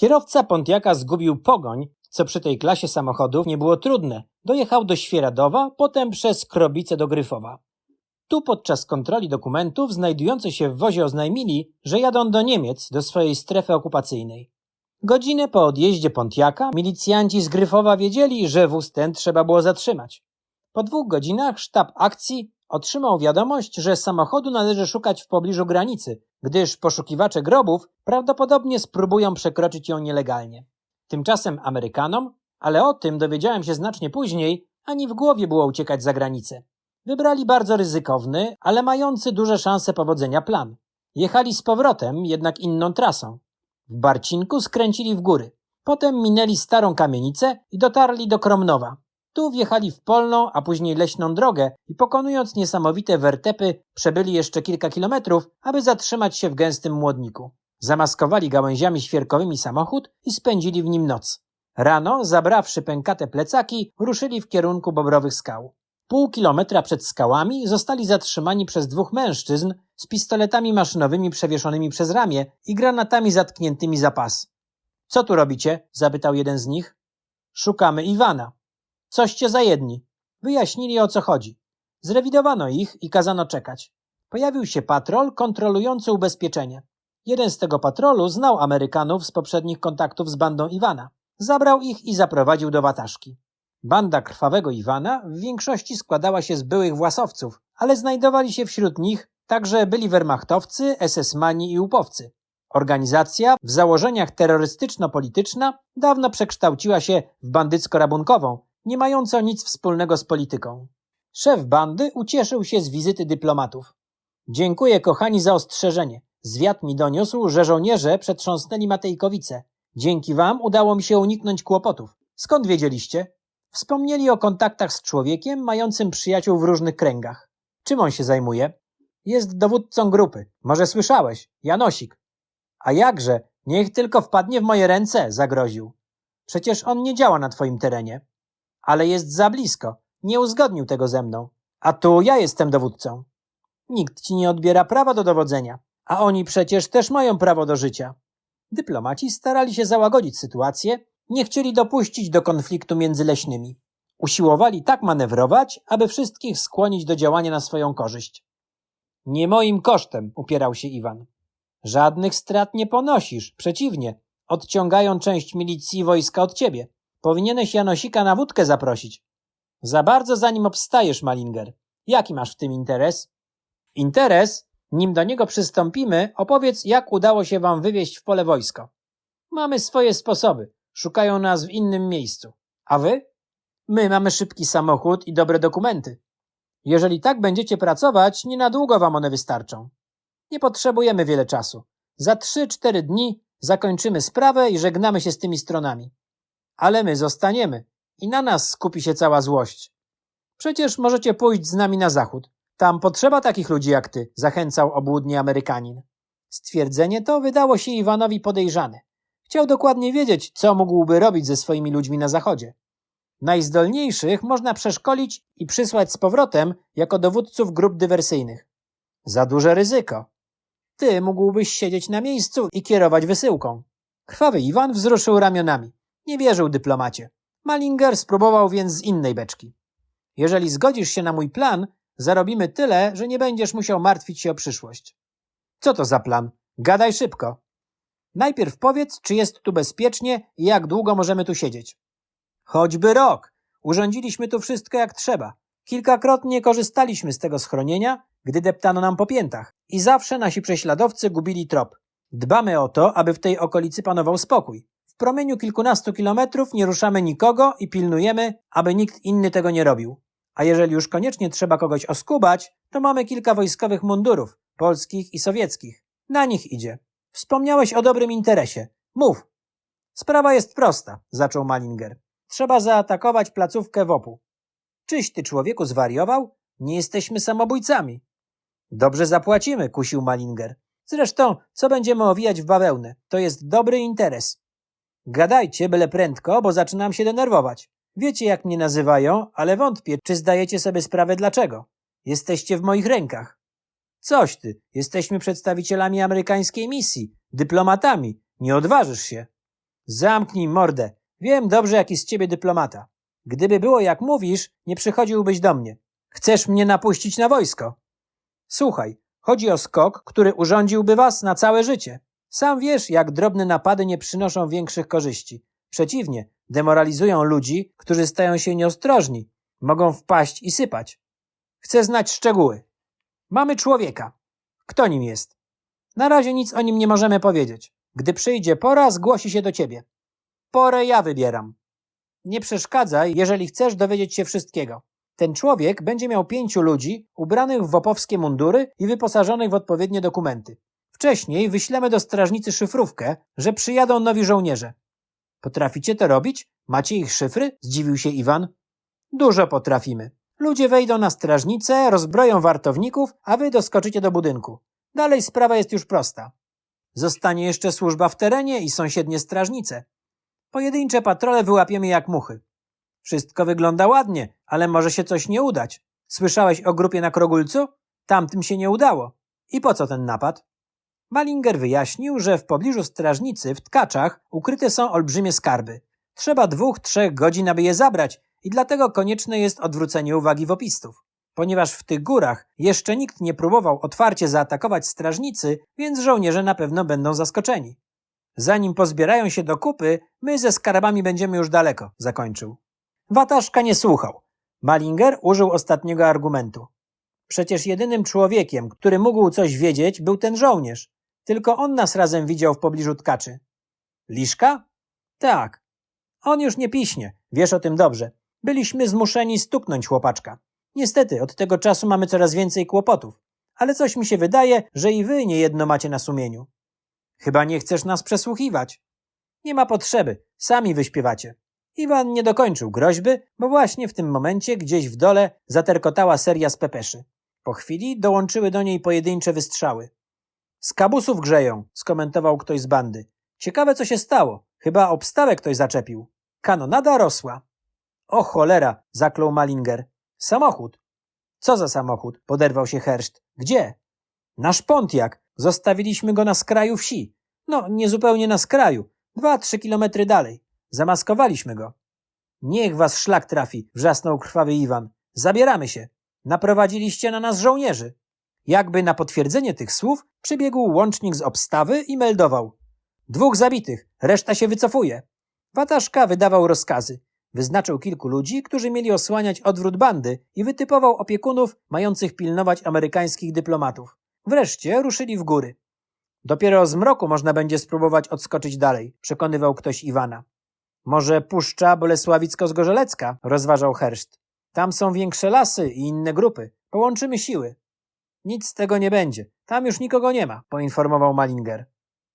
Kierowca Pontiaka zgubił pogoń, co przy tej klasie samochodów nie było trudne. Dojechał do Świeradowa, potem przez Krobice do Gryfowa. Tu podczas kontroli dokumentów znajdujący się w wozie oznajmili, że jadą do Niemiec, do swojej strefy okupacyjnej. Godzinę po odjeździe Pontiaka milicjanci z Gryfowa wiedzieli, że wóz ten trzeba było zatrzymać. Po dwóch godzinach sztab akcji otrzymał wiadomość, że samochodu należy szukać w pobliżu granicy, gdyż poszukiwacze grobów prawdopodobnie spróbują przekroczyć ją nielegalnie. Tymczasem Amerykanom, ale o tym dowiedziałem się znacznie później, ani w głowie było uciekać za granicę. Wybrali bardzo ryzykowny, ale mający duże szanse powodzenia plan. Jechali z powrotem, jednak inną trasą. W Barcinku skręcili w góry. Potem minęli starą kamienicę i dotarli do Kromnowa. Tu wjechali w polną, a później leśną drogę i pokonując niesamowite wertepy, przebyli jeszcze kilka kilometrów, aby zatrzymać się w gęstym młodniku. Zamaskowali gałęziami świerkowymi samochód i spędzili w nim noc. Rano, zabrawszy pękate plecaki, ruszyli w kierunku Bobrowych Skał. Pół kilometra przed skałami zostali zatrzymani przez dwóch mężczyzn z pistoletami maszynowymi przewieszonymi przez ramię i granatami zatkniętymi za pas. Co tu robicie? zapytał jeden z nich. Szukamy Iwana. Coście za jedni. Wyjaśnili o co chodzi. Zrewidowano ich i kazano czekać. Pojawił się patrol kontrolujący ubezpieczenie. Jeden z tego patrolu znał Amerykanów z poprzednich kontaktów z bandą Iwana. Zabrał ich i zaprowadził do wataszki. Banda krwawego Iwana w większości składała się z byłych własowców, ale znajdowali się wśród nich także byli wermachtowcy, SS-mani i upowcy. Organizacja w założeniach terrorystyczno-polityczna dawno przekształciła się w bandycko-rabunkową, nie mającą nic wspólnego z polityką. Szef bandy ucieszył się z wizyty dyplomatów. Dziękuję kochani za ostrzeżenie. Zwiat mi doniósł, że żołnierze przetrząsnęli Matejkowice. Dzięki wam udało mi się uniknąć kłopotów. Skąd wiedzieliście? Wspomnieli o kontaktach z człowiekiem mającym przyjaciół w różnych kręgach. Czym on się zajmuje? Jest dowódcą grupy. Może słyszałeś? Janosik. A jakże? Niech tylko wpadnie w moje ręce, zagroził. Przecież on nie działa na twoim terenie. Ale jest za blisko. Nie uzgodnił tego ze mną. A tu ja jestem dowódcą. Nikt ci nie odbiera prawa do dowodzenia. A oni przecież też mają prawo do życia. Dyplomaci starali się załagodzić sytuację, nie chcieli dopuścić do konfliktu między leśnymi. Usiłowali tak manewrować, aby wszystkich skłonić do działania na swoją korzyść. Nie moim kosztem, upierał się Iwan. Żadnych strat nie ponosisz, przeciwnie, odciągają część milicji i wojska od ciebie. Powinieneś Janosika na wódkę zaprosić. Za bardzo za nim obstajesz, Malinger. Jaki masz w tym interes? Interes? Nim do niego przystąpimy, opowiedz, jak udało się wam wywieźć w pole wojsko. Mamy swoje sposoby. Szukają nas w innym miejscu. A wy? My mamy szybki samochód i dobre dokumenty. Jeżeli tak będziecie pracować, nie na długo wam one wystarczą. Nie potrzebujemy wiele czasu. Za trzy, cztery dni zakończymy sprawę i żegnamy się z tymi stronami. Ale my zostaniemy i na nas skupi się cała złość. Przecież możecie pójść z nami na zachód. Tam potrzeba takich ludzi jak ty, zachęcał obłudnie Amerykanin. Stwierdzenie to wydało się Iwanowi podejrzane. Chciał dokładnie wiedzieć, co mógłby robić ze swoimi ludźmi na zachodzie. Najzdolniejszych można przeszkolić i przysłać z powrotem jako dowódców grup dywersyjnych. Za duże ryzyko. Ty mógłbyś siedzieć na miejscu i kierować wysyłką. Krwawy Iwan wzruszył ramionami. Nie wierzył dyplomacie. Malinger spróbował więc z innej beczki. Jeżeli zgodzisz się na mój plan, zarobimy tyle, że nie będziesz musiał martwić się o przyszłość. Co to za plan? Gadaj szybko. Najpierw powiedz, czy jest tu bezpiecznie i jak długo możemy tu siedzieć. Choćby rok. Urządziliśmy tu wszystko jak trzeba. Kilkakrotnie korzystaliśmy z tego schronienia, gdy deptano nam po piętach i zawsze nasi prześladowcy gubili trop. Dbamy o to, aby w tej okolicy panował spokój. Promieniu kilkunastu kilometrów nie ruszamy nikogo i pilnujemy, aby nikt inny tego nie robił. A jeżeli już koniecznie trzeba kogoś oskubać, to mamy kilka wojskowych mundurów, polskich i sowieckich. Na nich idzie. Wspomniałeś o dobrym interesie. Mów. Sprawa jest prosta, zaczął Malinger. Trzeba zaatakować placówkę WOP-u. Czyś ty człowieku zwariował? Nie jesteśmy samobójcami. Dobrze zapłacimy, kusił Malinger. Zresztą, co będziemy owijać w bawełnę? To jest dobry interes. Gadajcie, byle prędko, bo zaczynam się denerwować. Wiecie, jak mnie nazywają, ale wątpię, czy zdajecie sobie sprawę dlaczego. Jesteście w moich rękach. Coś ty, jesteśmy przedstawicielami amerykańskiej misji, dyplomatami. Nie odważysz się. Zamknij mordę. Wiem dobrze, jaki z ciebie dyplomata. Gdyby było jak mówisz, nie przychodziłbyś do mnie. Chcesz mnie napuścić na wojsko. Słuchaj, chodzi o skok, który urządziłby was na całe życie. Sam wiesz, jak drobne napady nie przynoszą większych korzyści. Przeciwnie, demoralizują ludzi, którzy stają się nieostrożni. Mogą wpaść i sypać. Chcę znać szczegóły. Mamy człowieka. Kto nim jest? Na razie nic o nim nie możemy powiedzieć. Gdy przyjdzie pora, zgłosi się do ciebie. Porę ja wybieram. Nie przeszkadzaj, jeżeli chcesz dowiedzieć się wszystkiego. Ten człowiek będzie miał pięciu ludzi, ubranych w wopowskie mundury i wyposażonych w odpowiednie dokumenty. Wcześniej wyślemy do strażnicy szyfrówkę, że przyjadą nowi żołnierze. Potraficie to robić? Macie ich szyfry? Zdziwił się Iwan. Dużo potrafimy. Ludzie wejdą na strażnicę, rozbroją wartowników, a wy doskoczycie do budynku. Dalej sprawa jest już prosta. Zostanie jeszcze służba w terenie i sąsiednie strażnice. Pojedyncze patrole wyłapiemy jak muchy. Wszystko wygląda ładnie, ale może się coś nie udać. Słyszałeś o grupie na Krogulcu? Tamtym się nie udało. I po co ten napad? Malinger wyjaśnił, że w pobliżu strażnicy w tkaczach ukryte są olbrzymie skarby. Trzeba dwóch, trzech godzin, aby je zabrać i dlatego konieczne jest odwrócenie uwagi wopistów. Ponieważ w tych górach jeszcze nikt nie próbował otwarcie zaatakować strażnicy, więc żołnierze na pewno będą zaskoczeni. Zanim pozbierają się do kupy, my ze skarbami będziemy już daleko, zakończył. Wataszka nie słuchał. Malinger użył ostatniego argumentu. Przecież jedynym człowiekiem, który mógł coś wiedzieć, był ten żołnierz. Tylko on nas razem widział w pobliżu tkaczy. Liszka? Tak. On już nie piśnie, wiesz o tym dobrze. Byliśmy zmuszeni stuknąć chłopaczka. Niestety, od tego czasu mamy coraz więcej kłopotów. Ale coś mi się wydaje, że i wy niejedno macie na sumieniu. Chyba nie chcesz nas przesłuchiwać. Nie ma potrzeby, sami wyśpiewacie. Iwan nie dokończył groźby, bo właśnie w tym momencie gdzieś w dole zaterkotała seria z pepeszy. Po chwili dołączyły do niej pojedyncze wystrzały. Z kabusów grzeją, skomentował ktoś z bandy. Ciekawe, co się stało. Chyba obstawę ktoś zaczepił. Kanonada rosła. O cholera, zaklął Malinger. Samochód. Co za samochód? Poderwał się Herszt. Gdzie? Nasz Pontiak. Zostawiliśmy go na skraju wsi. No, niezupełnie na skraju. Dwa, trzy kilometry dalej. Zamaskowaliśmy go. Niech was szlak trafi, wrzasnął krwawy Iwan. Zabieramy się. Naprowadziliście na nas żołnierzy. Jakby na potwierdzenie tych słów przybiegł łącznik z obstawy i meldował. Dwóch zabitych, reszta się wycofuje. Wataszka wydawał rozkazy. Wyznaczył kilku ludzi, którzy mieli osłaniać odwrót bandy i wytypował opiekunów mających pilnować amerykańskich dyplomatów. Wreszcie ruszyli w góry. Dopiero z mroku można będzie spróbować odskoczyć dalej, przekonywał ktoś Iwana. Może Puszcza Bolesławicko-Zgorzelecka, rozważał Herszt. Tam są większe lasy i inne grupy. Połączymy siły. Nic z tego nie będzie. Tam już nikogo nie ma, poinformował Malinger.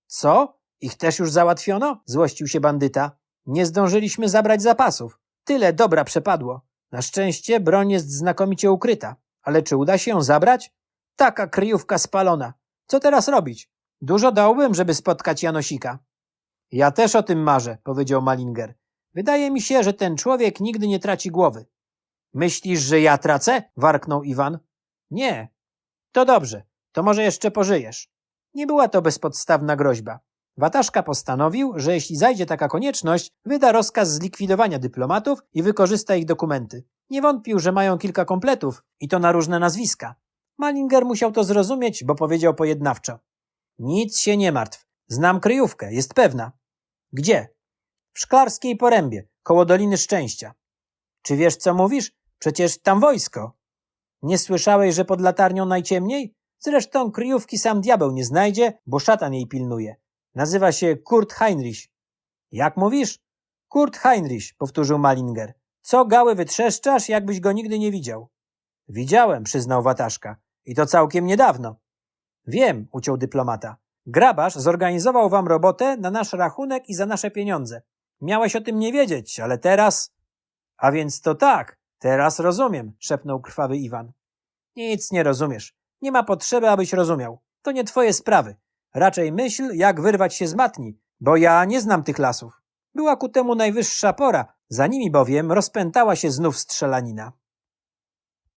Co? Ich też już załatwiono? Złościł się bandyta. Nie zdążyliśmy zabrać zapasów. Tyle dobra przepadło. Na szczęście broń jest znakomicie ukryta. Ale czy uda się ją zabrać? Taka kryjówka spalona. Co teraz robić? Dużo dałbym, żeby spotkać Janosika. Ja też o tym marzę, powiedział Malinger. Wydaje mi się, że ten człowiek nigdy nie traci głowy. Myślisz, że ja tracę? warknął Iwan. Nie. To dobrze. To może jeszcze pożyjesz. Nie była to bezpodstawna groźba. Wataszka postanowił, że jeśli zajdzie taka konieczność, wyda rozkaz zlikwidowania dyplomatów i wykorzysta ich dokumenty. Nie wątpił, że mają kilka kompletów i to na różne nazwiska. Malinger musiał to zrozumieć, bo powiedział pojednawczo. Nic się nie martw. Znam kryjówkę, jest pewna. Gdzie? W Szklarskiej Porębie, koło Doliny Szczęścia. Czy wiesz, co mówisz? Przecież tam wojsko. Nie słyszałeś, że pod latarnią najciemniej? Zresztą kryjówki sam diabeł nie znajdzie, bo szatan jej pilnuje. Nazywa się Kurt Heinrich. Jak mówisz? Kurt Heinrich, powtórzył Malinger. Co gały wytrzeszczasz, jakbyś go nigdy nie widział? Widziałem, przyznał Wataszka. I to całkiem niedawno. Wiem, uciął dyplomata. Grabarz zorganizował wam robotę na nasz rachunek i za nasze pieniądze. Miałeś o tym nie wiedzieć, ale teraz... A więc to tak, teraz rozumiem, szepnął krwawy Iwan. Nic nie rozumiesz. Nie ma potrzeby, abyś rozumiał. To nie twoje sprawy. Raczej myśl, jak wyrwać się z matni, bo ja nie znam tych lasów. Była ku temu najwyższa pora, za nimi bowiem rozpętała się znów strzelanina.